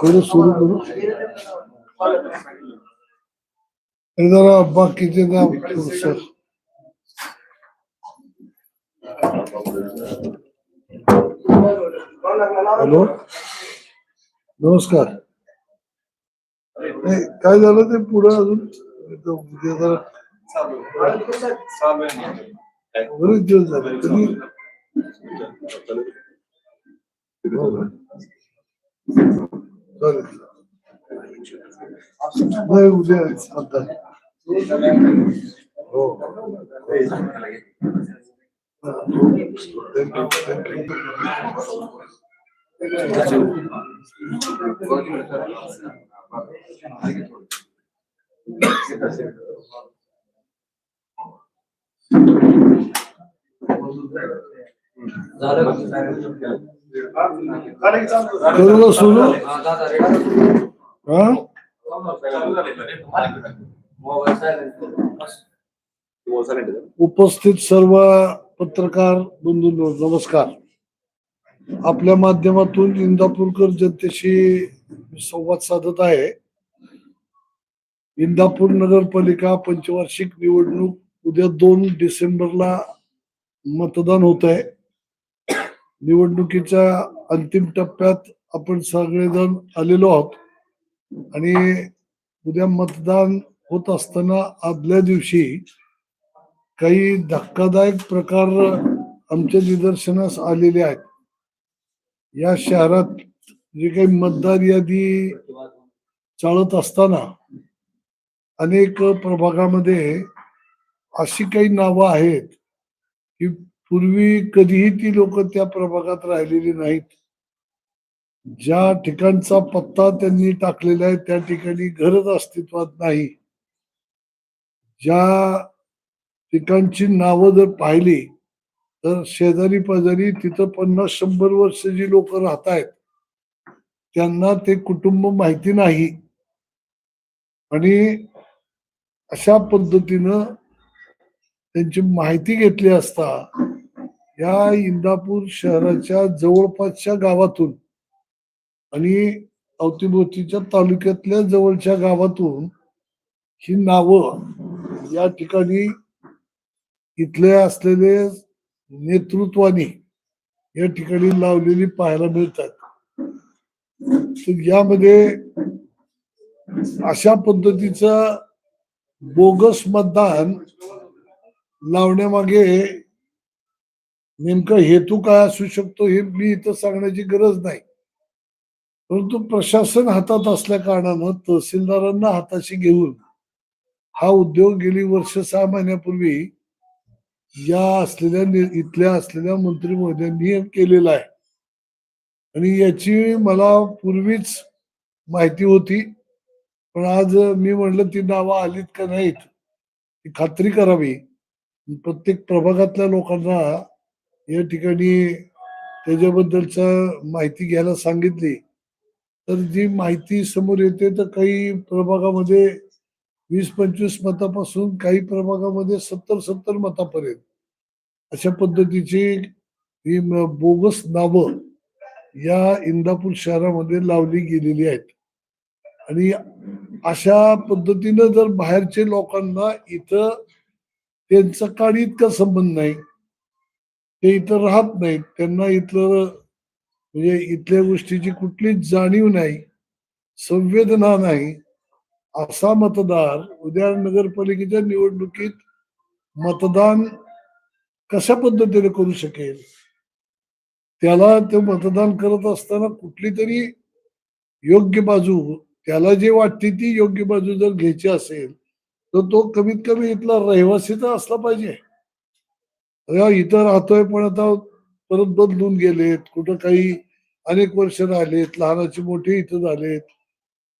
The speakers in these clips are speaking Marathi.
करू सुरू करू हे जरा बाकीचे नाव सर हॅलो. नमस्कार. नाही काय झालं ते पुढे अजून? उद्या जरा बरेच दिवस झाले. कधी? चालेल नाही उद्या आता. हो. थँक्यू थँक्यू करू सुरू उपस्थित सर्व पत्रकार बंधूंनो नमस्कार. आपल्या माध्यमातून इंदापूरकर जनतेशी संवाद साधत आहे. इंदापूर नगरपालिका पंचवार्षिक निवडणूक उद्या दोन डिसेंबरला मतदान होत आहे. निवडणुकीच्या अंतिम टप्प्यात आपण सगळेजण आलेलो आहोत. आणि उद्या मतदान होत असताना आदल्या दिवशी काही धक्कादायक प्रकार आमच्या निदर्शनास आलेले आहेत. या शहरात जे काही मतदार यादी चालत असताना अनेक प्रभागामध्ये अशी काही नावं आहेत की पूर्वी कधीही ती लोक त्या प्रभागात राहिलेली नाहीत. ज्या ठिकाणचा पत्ता त्यांनी टाकलेला आहे त्या ठिकाणी घरच अस्तित्वात नाही. ज्या ठिकाणची नावं जर पाहिली तर शेजारी पाजारी तिथं पन्नास शंभर वर्ष जी लोक राहत आहेत त्यांना ते कुटुंब माहिती नाही. आणि अशा पद्धतीनं त्यांची माहिती घेतली असता या इंदापूर शहराच्या जवळपासच्या गावातून आणि अवतीभोवतीच्या तालुक्यातल्या जवळच्या गावातून ही नावं या ठिकाणी इथले असलेले नेतृत्वाने या ठिकाणी लावलेली पाहायला मिळतात. यामध्ये अशा पद्धतीचं बोगस मतदान लावण्यामागे नेमका हेतू काय असू शकतो हे मी इथं सांगण्याची गरज नाही. परंतु प्रशासन हातात असल्या कारणानं तहसीलदारांना हाताशी घेऊन हा उद्योग गेली वर्ष सहा महिन्यापूर्वी या असलेल्या नि- इथल्या असलेल्या मंत्री महोदयांनी केलेला आहे. आणि याची मला पूर्वीच माहिती होती. पण आज मी म्हणलं ती नावं आलीत का नाहीत ही खात्री करावी. प्रत्येक प्रभागातल्या लोकांना या ठिकाणी त्याच्याबद्दलच माहिती घ्यायला सांगितली. तर जी माहिती समोर येते तर काही प्रभागामध्ये वीस पंचवीस मतापासून काही प्रभागामध्ये सत्तर सत्तर मतापर्यंत. अशा पद्धतीची ही बोगस नावं या इंदापूर शहरामध्ये लावली गेलेली आहेत. आणि अशा पद्धतीनं जर बाहेरचे लोकांना इथं त्यांचा काळी इतका संबंध नाही ते इथं राहत नाहीत त्यांना इथलं म्हणजे इथल्या गोष्टीची कुठलीच जाणीव नाही संवेदना नाही असा मतदार उद्या नगरपालिकेच्या निवडणुकीत मतदान कशा पद्धतीने करू शकेल? त्याला ते मतदान करत असताना कुठली तरी योग्य बाजू त्याला जे वाटते ती योग्य बाजू जर घ्यायची असेल तर तो कमीत कमी इथला रहिवासी तर असला पाहिजे. अरे इथं राहतोय पण आता परत बदलून गेलेत कुठं काही अनेक वर्ष राहिलेत लहानाचे मोठे इथं झालेत.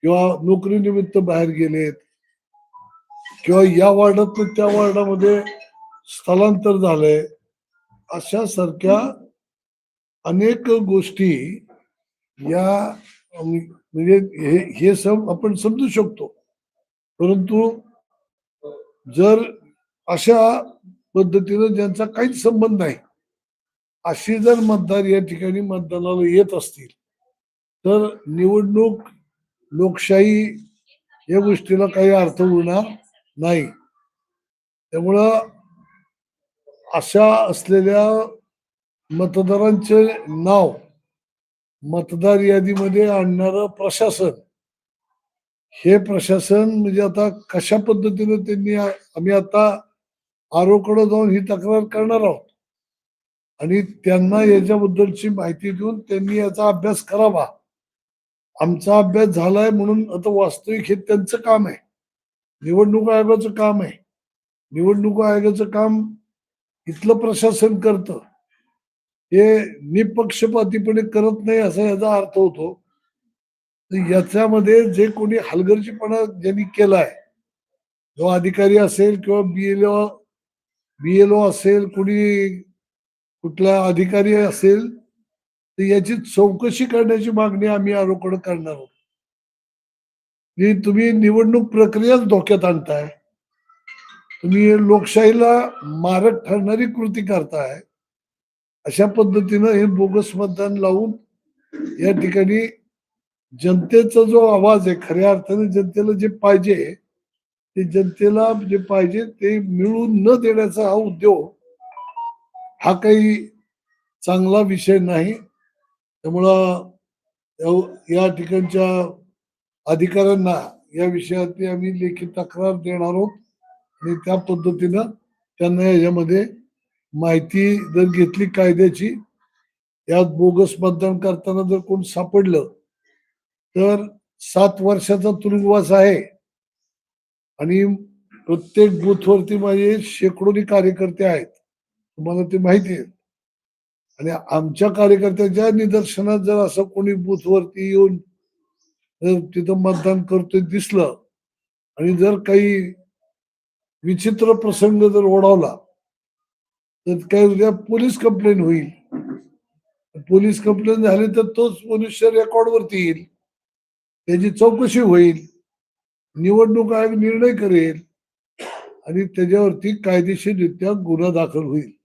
किंवा नोकरीनिमित्त बाहेर गेलेत किंवा या वार्डात त्या वार्डामध्ये स्थलांतर झालंय अशा सारख्या अनेक गोष्टी या म्हणजे हे हे सम आपण समजू शकतो. परंतु जर अशा पद्धतीनं ज्यांचा काहीच संबंध नाही अशी जर मतदार या ठिकाणी मतदानाला येत असतील तर निवडणूक लोकशाही या गोष्टीला काही अर्थ होणार नाही. त्यामुळं अशा असलेल्या मतदारांचे नाव मतदार यादीमध्ये आणणारं प्रशासन हे प्रशासन म्हणजे आता कशा पद्धतीनं त्यांनी आम्ही आता आरोकडे जाऊन ही तक्रार करणार आहोत? आणि त्यांना याच्याबद्दलची माहिती देऊन त्यांनी याचा अभ्यास करावा. आमचा अभ्यास झालाय म्हणून आता वास्तविक हे त्यांचं काम आहे. निवडणूक आयोगाचं काम आहे. निवडणूक आयोगाचं काम इथलं प्रशासन करतं. हे निपक्षपातीपणे करत नाही असा याचा अर्थ होतो. तर याच्यामध्ये जे कोणी हलगर्जीपणा ज्यांनी केलाय जो अधिकारी असेल किंवा बीएलओ बीएलओ असेल कोणी कुठला अधिकारी असेल तर याची चौकशी करण्याची मागणी आम्ही आरोकडे करणार आहोत. की तुम्ही निवडणूक प्रक्रियाच धोक्यात आणताय. तुम्ही लोकशाहीला मारक ठरणारी कृती करताय. अशा पद्धतीनं हे बोगस मतदान लावून या ठिकाणी जनतेचा जो आवाज आहे खऱ्या अर्थाने जनतेला जे पाहिजे ते जनतेला जे पाहिजे ते मिळून न देण्याचा हा उद्योग हा काही चांगला विषय नाही. त्यामुळं या- ठिकाणच्या अधिकाऱ्यांना या विषयातली आम्ही लेखी तक्रार देणार आहोत. आणि त्या पद्धतीनं त्यांना याच्यामध्ये माहिती जर घेतली कायद्याची यात बोगस मतदान करताना जर कोण सापडलं तर सात वर्षाचा तुरुंगवास आहे. आणि प्रत्येक बूथवरती माझे शेकडोनी कार्यकर्ते आहेत. तुम्हाला ते माहिती आहे. आणि आमच्या कार्यकर्त्याच्या निदर्शनात जर असं कोणी बूथवरती येऊन जर तिथं मतदान करतोय दिसलं आणि जर काही विचित्र प्रसंग जर ओढावला तर काय उद्या पोलीस कंप्लेंट होईल. पोलीस कंप्लेंट झाली तर तोच मनुष्य रेकॉर्डवरती येईल. त्याची चौकशी होईल. निवडणूक आयोग निर्णय करेल. आणि त्याच्यावरती कायदेशीररित्या गुन्हा दाखल होईल.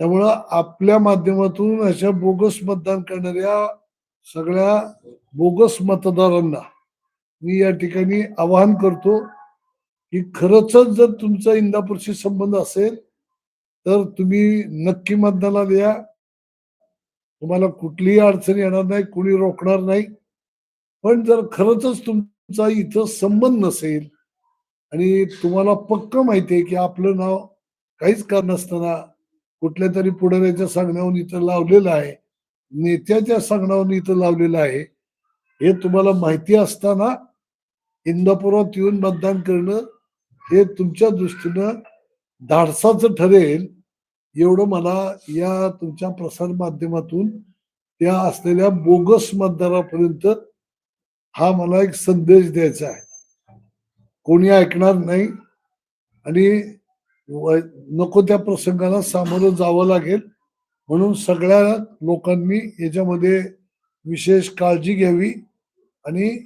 त्यामुळं आपल्या माध्यमातून अशा बोगस मतदान करणाऱ्या सगळ्या बोगस मतदारांना मी या ठिकाणी आवाहन करतो की खरंच जर तुमचा इंदापूरशी संबंध असेल तर तुम्ही नक्की मतदानाला द्या. तुम्हाला कुठलीही अडचण येणार नाही कुणी रोखणार नाही. पण जर खरंच तुमचा इथं संबंध नसेल आणि तुम्हाला पक्क माहिती आहे की आपलं नाव काहीच कारण नसताना कुठल्या तरी पुढाऱ्याच्या सांगण्यावरून इथं लावलेलं आहे. नेत्याच्या सांगण्यावरून इथं लावलेलं आहे. हे तुम्हाला माहिती असताना इंदापुरात येऊन मतदान करणं हे तुमच्या दृष्टीनं धाडसाचं ठरेल. एवढं मला या तुमच्या प्रसार माध्यमातून त्या असलेल्या बोगस मतदारापर्यंत हा मला एक संदेश द्यायचा आहे. कोणी ऐकणार नाही आणि नको त्या प्रसंगाला सामोरं जावं लागेल. म्हणून सगळ्या लोकांनी याच्यामध्ये विशेष काळजी घ्यावी आणि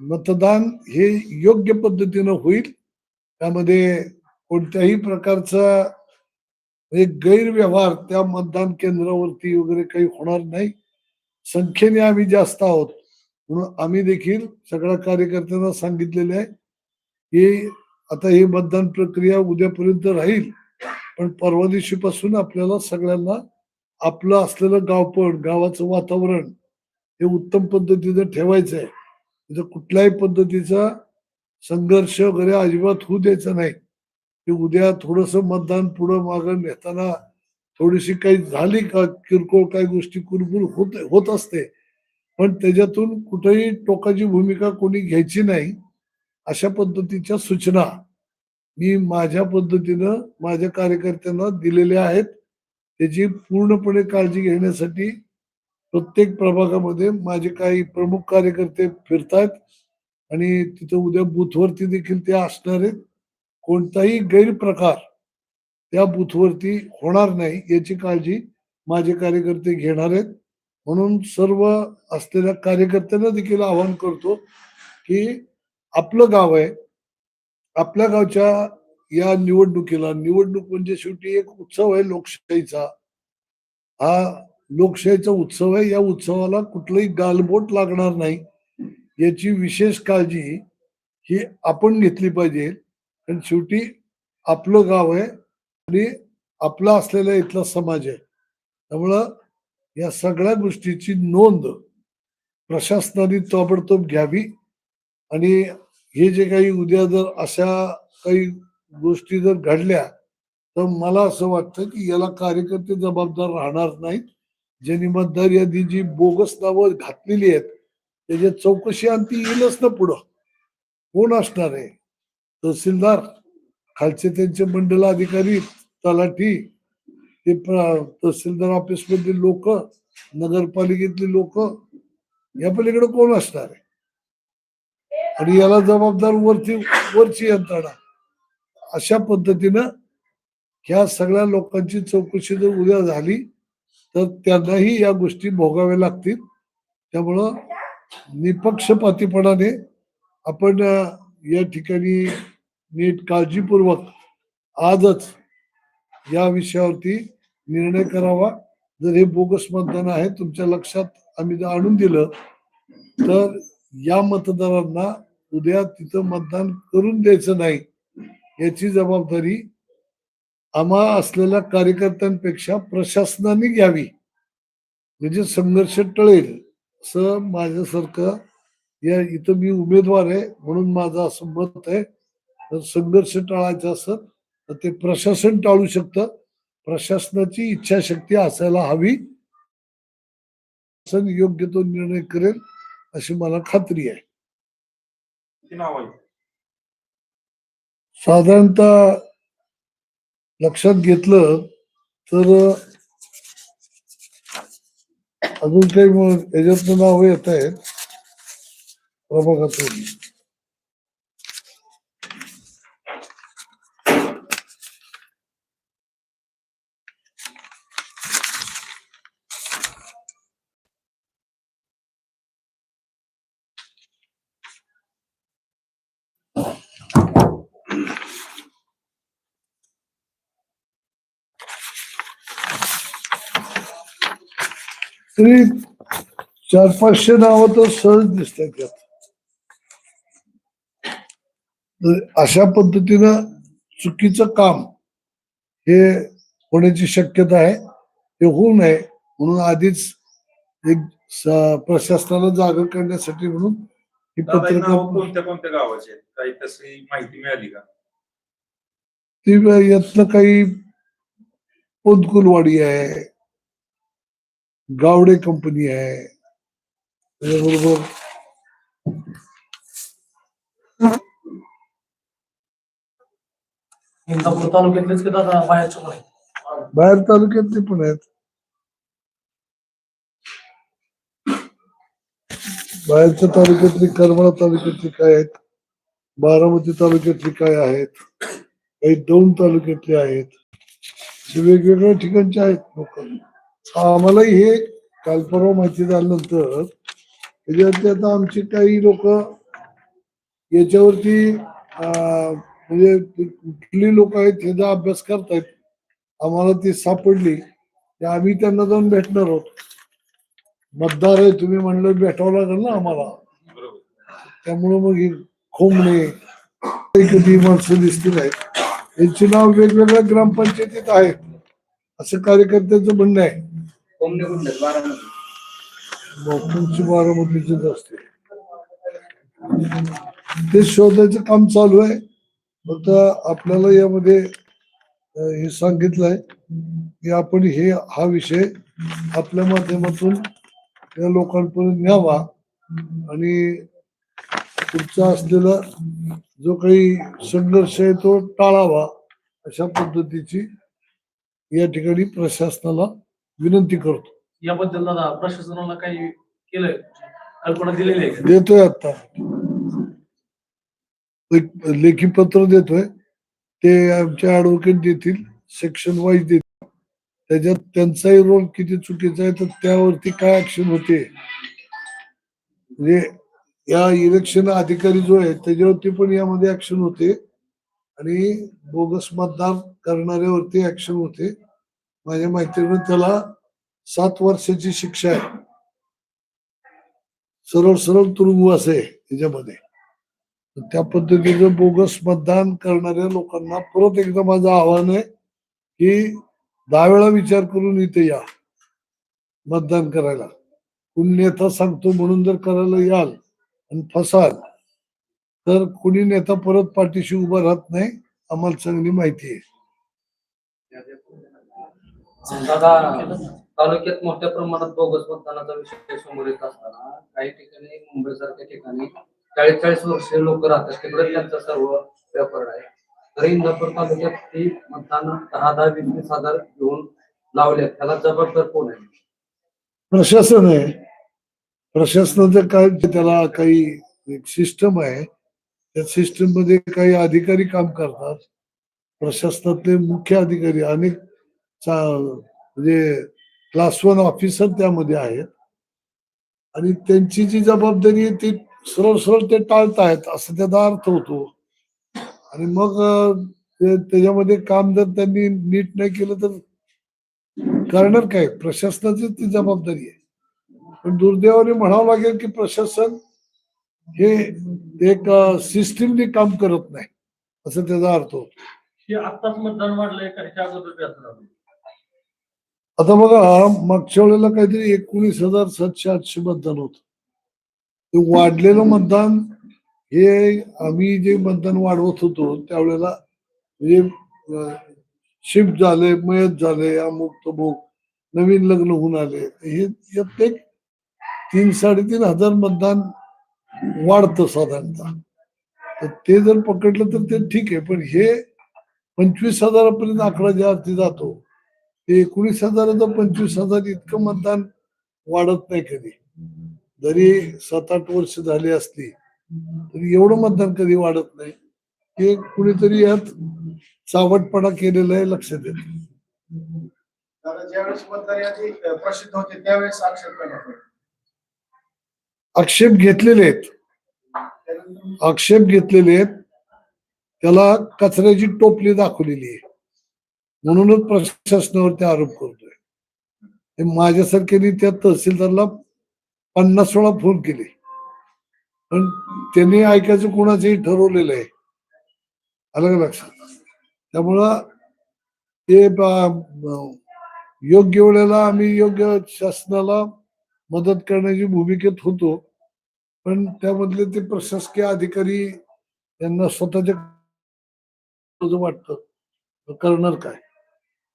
मतदान हे योग्य पद्धतीनं होईल. त्यामध्ये कोणत्याही प्रकारचा एक गैरव्यवहार त्या मतदान केंद्रावरती वगैरे काही होणार नाही. संख्येने आम्ही जास्त आहोत. म्हणून आम्ही देखील सगळ्या कार्यकर्त्यांना सांगितलेले आहे की आता ही मतदान प्रक्रिया उद्यापर्यंत राहील पण परवा दिवशीपासून आपल्याला सगळ्यांना आपलं असलेलं गावपण गावाचं वातावरण हे उत्तम पद्धतीनं ठेवायचं आहे. म्हणजे कुठल्याही पद्धतीचा संघर्ष वगैरे अजिबात होऊ द्यायचा नाही. की उद्या थोडस मतदान पुढं मागं नेताना थोडीशी काही झाली का किरकोळ काही गोष्टी कुरबुर होत होत असते. पण त्याच्यातून कुठेही टोकाची भूमिका कोणी घ्यायची नाही. अशा पद्धतीच्या सूचना मी माझ्या पद्धतीनं माझ्या कार्यकर्त्यांना दिलेल्या आहेत. त्याची पूर्णपणे काळजी घेण्यासाठी प्रत्येक प्रभागामध्ये माझे काही प्रमुख कार्यकर्ते फिरतायत आणि तिथं उद्या बूथवरती देखील ते असणार आहेत. कोणताही गैरप्रकार त्या बूथवरती होणार नाही याची काळजी माझे कार्यकर्ते घेणार आहेत. म्हणून सर्व असलेल्या कार्यकर्त्यांना देखील आवाहन करतो की आपलं गाव आहे. आपल्या गावच्या या निवडणुकीला निवडणूक म्हणजे शेवटी एक उत्सव आहे लोकशाहीचा. हा लोकशाहीचा उत्सव आहे. या उत्सवाला कुठलंही गालबोट लागणार नाही. याची विशेष काळजी ही आपण घेतली पाहिजे. कारण शेवटी आपलं गाव आहे आणि आपला असलेला इथला समाज आहे. त्यामुळं या सगळ्या गोष्टीची नोंद प्रशासनाने ताबडतोब घ्यावी आणि हे जे काही उद्या जर अशा काही गोष्टी जर घडल्या तर मला असं वाटतं की याला कार्यकर्ते जबाबदार राहणार नाहीत. ज्यांनी मतदार यादी जी बोगस नावं घातलेली आहेत त्याच्या चौकशी अंती येईलच ना पुढं. कोण असणार आहे? तहसीलदार खालचे त्यांचे मंडल अधिकारी तलाठी ते प्र- तहसीलदार ऑफिसमधले लोक नगरपालिकेतले लोक या पलीकडे कोण असणार आहे? आणि याला जबाबदार वरची वरची यंत्रणा. अशा पद्धतीनं ह्या सगळ्या लोकांची चौकशी जर उद्या झाली तर त्यांनाही या गोष्टी भोगाव्या लागतील. त्यामुळं निपक्षपातीपणाने आपण या ठिकाणी नीट काळजीपूर्वक आजच या विषयावरती निर्णय करावा. जर हे बोगस मतदान आहे तुमच्या लक्षात आम्ही जर आणून दिलं तर या मतदारांना उद्या तिथं मतदान करून द्यायचं नाही याची जबाबदारी आम्हा असलेल्या कार्यकर्त्यांपेक्षा प्रशासनाने घ्यावी. म्हणजे संघर्ष टळेल असं माझ्यासारखं या इथं मी उमेदवार आहे म्हणून माझं असं मत आहे. तर संघर्ष टाळायचा असत तर ते प्रशासन टाळू शकतं. प्रशासनाची इच्छाशक्ती असायला हवी. प्रशासन योग्य तो निर्णय करेल. अशी मला खात्री आहे. साधारणतः लक्षात घेतलं तर अजून काही याच्यातनं नाव येत आहेत. प्रभागातून. तरी चार पाचशे नावं तर सहज दिसतात यात तर अशा पद्धतीनं चुकीचं काम हे होण्याची शक्यता आहे ते होऊ नये म्हणून आधीच एक प्रशासनाला जागा करण्यासाठी म्हणून ही पत्रकार कोणत्या कोणत्या गावाची आहेत काही तशी माहिती मिळाली का ती यातलं काही पोतकुलवाडी आहे गावडे कंपनी आहे त्याच्याबरोबर इंदापूर तालुक्यातलेच की दादा बाहेरचे पण आहेत बाहेर तालुक्यातले पण आहेत बाहेरच्या तालुक्यातली करमाळा तालुक्यातली काय आहेत बारामती तालुक्यातली काय आहेत काही दौंड तालुक्यातले आहेत वेगवेगळ्या ठिकाणचे आहेत लोक। आम्हालाही हे काल परवा माहिती झाल्यानंतर त्याच्यावरती आता आमची काही लोक याच्यावरती म्हणजे कुठली लोक आहेत ह्याचा अभ्यास करतायत आम्हाला ती सापडली. आम्ही त्यांना जाऊन भेटणार आहोत. मतदार आहे तुम्ही म्हणलं भेटावं लागेल ना आम्हाला. त्यामुळं मग ही खोमणे कधी माणसं दिसतील आहेत. यांची नाव वेगवेगळ्या ग्रामपंचायतीत आहेत. असं कार्यकर्त्यांचं म्हणणं आहे. कोंबडे कुठले बारामती तुमची बारामतीचीच असते. ते शोधायचं काम चालू आहे. फक्त आपल्याला यामध्ये अं, हे सांगितलंय की आपण हे हा विषय आपल्या माध्यमातून या लोकांपर्यंत न्यावा आणि पुढचा असलेला जो काही संघर्ष आहे तो टाळावा अशा पद्धतीची या ठिकाणी प्रशासनाला विनंती करतो. याबद्दल दादा प्रशासनाला काही केलंय? कल्पना दिलेली आहे? देतोय आता. एक लेखी पत्र देतोय. ते आमचे ऍडव्होकेट देतील सेक्शन वाईज देते त्याच्यात त्यांचाही रोल किती चुकीचा आहे तर त्यावरती काय ऍक्शन होते? म्हणजे या इलेक्शन अधिकारी जो आहे त्याच्यावरती पण यामध्ये ऍक्शन होते. आणि बोगस मतदान करणाऱ्यावरती ऍक्शन होते. माझ्या माहितीनं त्याला सात वर्षाची शिक्षा आहे. सरळ सरळ तुरुंगवास आहे त्याच्यामध्ये. त्या पद्धतीचं बोगस मतदान करणाऱ्या लोकांना परत एकदा माझं आव्हान आहे की दहा वेळा विचार करून इथे या मतदान करायला. कुणी नेता सांगतो म्हणून जर करायला याल आणि फसाल तर कुणी नेता परत पाठीशी उभा राहत नाही आम्हाला चांगली माहिती आहे. तालुक्यात मोठ्या प्रमाणात बोगस मतदानाचा विषय समोर येत असताना काही ठिकाणी मुंबई सारख्या ठिकाणी चाळीस चाळीस वर्ष लोक राहतात. तिकडे त्यांचा सर्व व्यापार आहे. तर इंदापूर तालुक्यात ती मतदान दहा दहा वीस वीस हजार घेऊन लावले त्याला जबाबदार कोण आहे? प्रशासन आहे. प्रशासनाचं काय त्याला काही सिस्टम आहे त्या सिस्टममध्ये काही अधिकारी काम करतात. प्रशासनातले मुख्य अधिकारी अनेक म्हणजे क्लास वन ऑफिसर त्यामध्ये आहेत. आणि त्यांची जी जबाबदारी आहे ती सरळ सरळ ते टाळतायत असं त्याचा अर्थ होतो. आणि मग त्याच्यामध्ये काम जर त्यांनी नीट नाही केलं तर करणार काय? प्रशासनाची ती जबाबदारी आहे. पण दुर्दैवाने म्हणावं लागेल की प्रशासन हे एक सिस्टीमने काम करत नाही असं त्याचा अर्थ होतो. हे आत्ताच मतदान वाढलंय का? ह्याच्या अगोदर आता बघा मागच्या वेळेला काहीतरी एकोणीस हजार सातशे आठशे मतदान होत. ते वाढलेलं मतदान हे आम्ही जे मतदान वाढवत होतो त्यावेळेला म्हणजे शिफ्ट झाले मयत झाले अमुक तमुक नवीन लग्न होऊन आले. हे प्रत्येक तीन साडेतीन हजार मतदान वाढतं साधारणतः. तर ते जर पकडलं तर ते ठीक आहे पण हे पंचवीस हजारापर्यंत आकडा ज्या अर्थी जातो ते एकोणीस हजाराचं पंचवीस हजार इतकं मतदान वाढत नाही कधी. जरी सात आठ वर्ष झाली असली तरी एवढं मतदान कधी वाढत नाही. हे कुणीतरी यात चावटपणा केलेला आहे लक्षात येत. त्यावेळेस आक्षेप घेतलेले आहेत. आक्षेप घेतलेले आहेत. त्याला कचऱ्याची टोपली दाखवलेली आहे. म्हणूनच प्रशासनावरती आरोप करतोय. ते माझ्यासारख्याने त्या तहसीलदारला पन्नास वेळा फोन केले. पण त्यांनी ऐकायचं कोणाचंही ठरवलेलं आहे. आलं का लक्षात? त्यामुळं ते योग्य वेळेला आम्ही योग्य शासनाला मदत करण्याची भूमिकेत होतो. पण त्यामधले ते प्रशासकीय अधिकारी यांना स्वतःच्या वाटतं. करणार काय?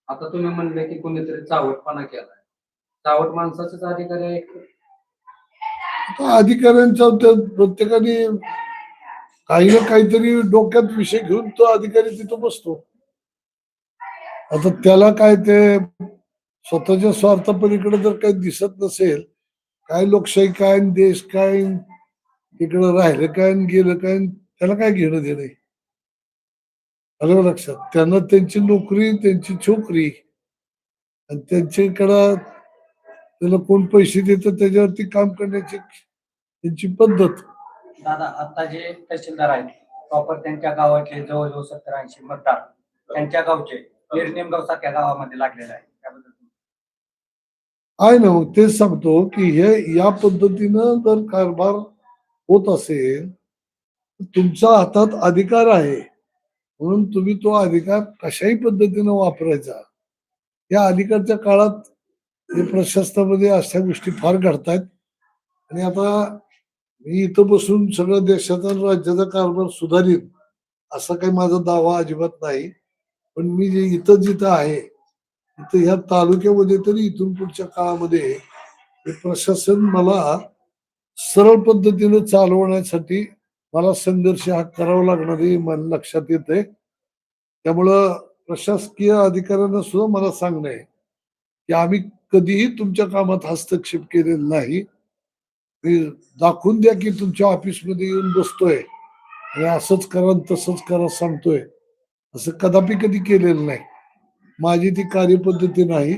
आता तुम्ही म्हणले की कोणीतरी चावटपणा केलाय. चावट माणसाचाच अधिकारी आहे आता अधिकाऱ्यांचा त्या प्रत्येकाने काही ना काहीतरी डोक्यात विषय घेऊन तो अधिकारी तिथं बसतो. आता त्याला काय ते स्वतःच्या स्वार्थपलीकडे जर काही दिसत नसेल काय लोकशाही काय आणि देश काय इकडं राहिलं काय आणि गेलं काय आणि त्याला काय घेणं देणं आहे? आलं लक्षात. त्यांना त्यांची नोकरी त्यांची छोकरी आणि त्यांच्याकडं त्याला कोण पैसे देतं त्याच्यावरती काम करण्याची त्यांची पद्धत. दादा आता जे तहसीलदार आहेत प्रॉपर त्यांच्या गावातले जवळजवळ सत्तर ऐंशी मतदार त्यांच्या गावचे निर्निमगाव सारख्या गावामध्ये लागलेले आहे त्याबद्दल आहे ना मग तेच सांगतो की हे या पद्धतीनं जर कारभार होत असेल तुमच्या हातात अधिकार आहे. म्हणून तुम्ही तो अधिकार कशाही पद्धतीनं वापरायचा. या अलीकडच्या काळात हे प्रशासनामध्ये अशा गोष्टी फार घडतायत. आणि आता मी इथं बसून सगळं देशाचा राज्याचा कारभार सुधारीत असा काही माझा दावा अजिबात नाही. पण मी जे इथं जिथं आहे इथं ह्या तालुक्यामध्ये तरी इथून पुढच्या काळामध्ये हे प्रशासन मला सरळ पद्धतीनं चालवण्यासाठी मला संघर्ष हा करावा लागणार हे मला लक्षात येत. आहे त्यामुळं प्रशासकीय अधिकाऱ्यांना सुद्धा मला सांगणं आहे की आम्ही कधीही तुमच्या कामात हस्तक्षेप केलेला नाही. दाखवून द्या की तुमच्या ऑफिसमध्ये येऊन बसतोय आणि असंच करा तसंच करा सांगतोय. असं कदापि कधी केलेलं नाही. माझी ती कार्यपद्धती नाही.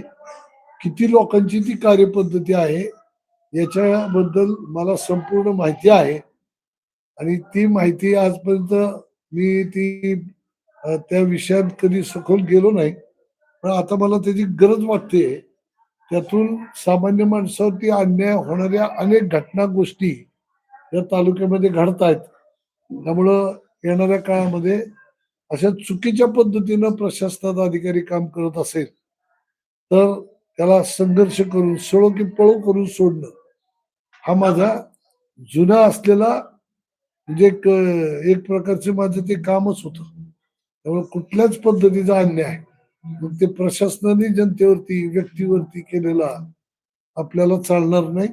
किती लोकांची ती कार्यपद्धती आहे याच्याबद्दल मला संपूर्ण माहिती आहे. आणि ती माहिती आजपर्यंत मी ती त्या विषयात कधी सखोल गेलो नाही. पण आता मला त्याची गरज वाटते. त्यातून सामान्य माणसावरती अन्याय होणाऱ्या अनेक घटना गोष्टी या तालुक्यामध्ये घडत आहेत त्यामुळं येणाऱ्या काळामध्ये अशा चुकीच्या पद्धतीनं प्रशासनाचा अधिकारी काम करत असेल तर त्याला संघर्ष करून सळो की पळो करून सोडणं हा माझा जुना असलेला म्हणजे एक एक प्रकारचे माझं ते कामच होतं. त्यामुळे कुठल्याच पद्धतीचा अन्याय. मग ते प्रशासनाने जनतेवरती व्यक्तीवरती केलेला आपल्याला चालणार नाही.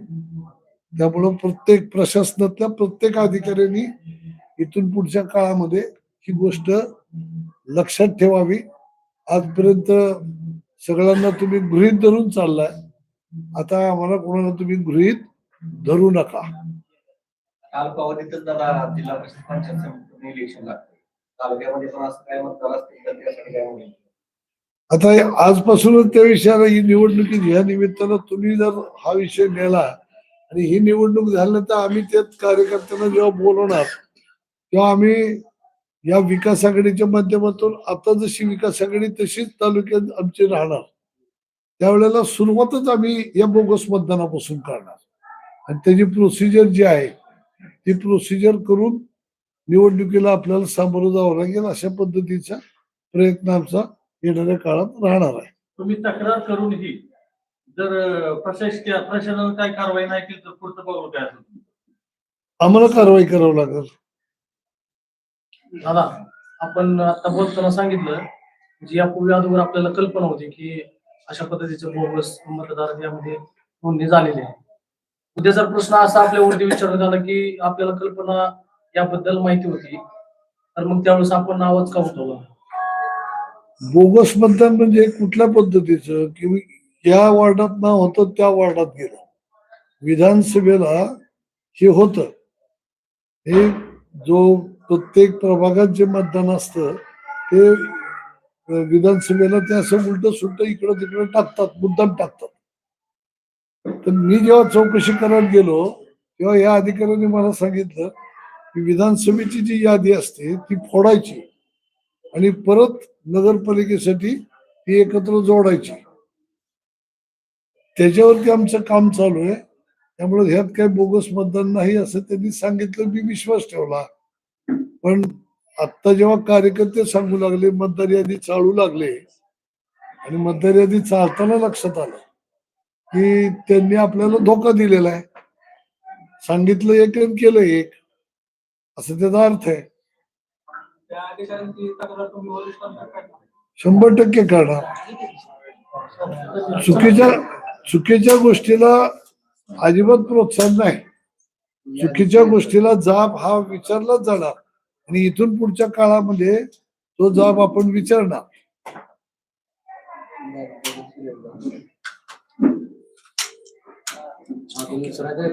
त्यामुळं प्रत्येक प्रशासनातल्या प्रत्येक अधिकाऱ्यांनी इथून पुढच्या काळामध्ये ही गोष्ट लक्षात ठेवावी. आजपर्यंत सगळ्यांना तुम्ही गृहीत धरून चाललाय. आता आम्हाला कोणाला तुम्ही गृहीत धरू नका. अल्पावधीतच जरा जिल्हा परिषद पंचायत समितीने इलेक्शन लागते. तालुक्यामध्ये पण असं काय मतदार असतील तर त्यासाठी काय होईल? आता आजपासूनच त्या विषयाला ही निवडणुकीत ह्या निमित्तानं तुम्ही जर हा विषय नेला आणि ही निवडणूक झाल्यानंतर आम्ही त्यात कार्यकर्त्यांना जेव्हा बोलवणार तेव्हा आम्ही या विकास आघाडीच्या माध्यमातून आता जशी विकास आघाडी तशीच तालुक्यात आमची राहणार. त्यावेळेला सुरुवातच आम्ही या बोगस मतदानापासून करणार. आणि त्याची प्रोसिजर जी आहे ती प्रोसिजर करून निवडणुकीला आपल्याला सामोरं जावं लागेल अशा पद्धतीचा प्रयत्न आमचा येणाऱ्या काळात राहणार आहे. तुम्ही तक्रार करूनही जर प्रशासकीय प्रशासनानं काय कारवाई नाही केली तर पुढचं पाऊल काय असेल आम्हाला कारवाई करावं लागेल. दादा आपण आता बोलताना सांगितलं जी यापूर्वी अगोदर आपल्याला कल्पना होती की अशा पद्धतीचे बोगस मतदार यामध्ये नोंदणी झालेली आहे. उद्या जर प्रश्न असा आपल्या वरती विचारण्यात आला की आपल्याला कल्पना याबद्दल माहिती होती तर मग त्यावेळेस आपण नावच का होतो बोगस मतदान म्हणजे कुठल्या पद्धतीचं? कि ज्या वार्डात नाव होतं त्या वार्डात गेलं. विधानसभेला हे होत. हे जो प्रत्येक प्रभागात जे मतदान असतं ते विधानसभेला ते असं उलट सुलट इकडं तिकडं टाकतात मुद्दाम टाकतात. तर मी जेव्हा चौकशी करत गेलो तेव्हा या अधिकाऱ्यांनी मला सांगितलं की विधानसभेची जी यादी असते ती फोडायची आणि परत नगरपालिकेसाठी ती एकत्र जोडायची. त्याच्यावरती आमचं काम चालू आहे. त्यामुळे ह्यात काही बोगस मतदान नाही असं त्यांनी सांगितलं मी विश्वास ठेवला. पण आता जेव्हा कार्यकर्ते सांगू लागले मतदार यादी चालू लागले आणि मतदार यादी चालताना लक्षात आलं की त्यांनी आपल्याला धोका दिलेला आहे. सांगितलं एक आणि केलं एक. असं त्याचा अर्थ आहे. शंभर टक्के करणार चुकीच्या चुकीच्या गोष्टीला अजिबात प्रोत्साहन नाही. चुकीच्या गोष्टीला जाब हा विचारलाच जाणार. आणि इथून पुढच्या काळामध्ये तो जाब आपण विचारणार. अजून दुसरा काय?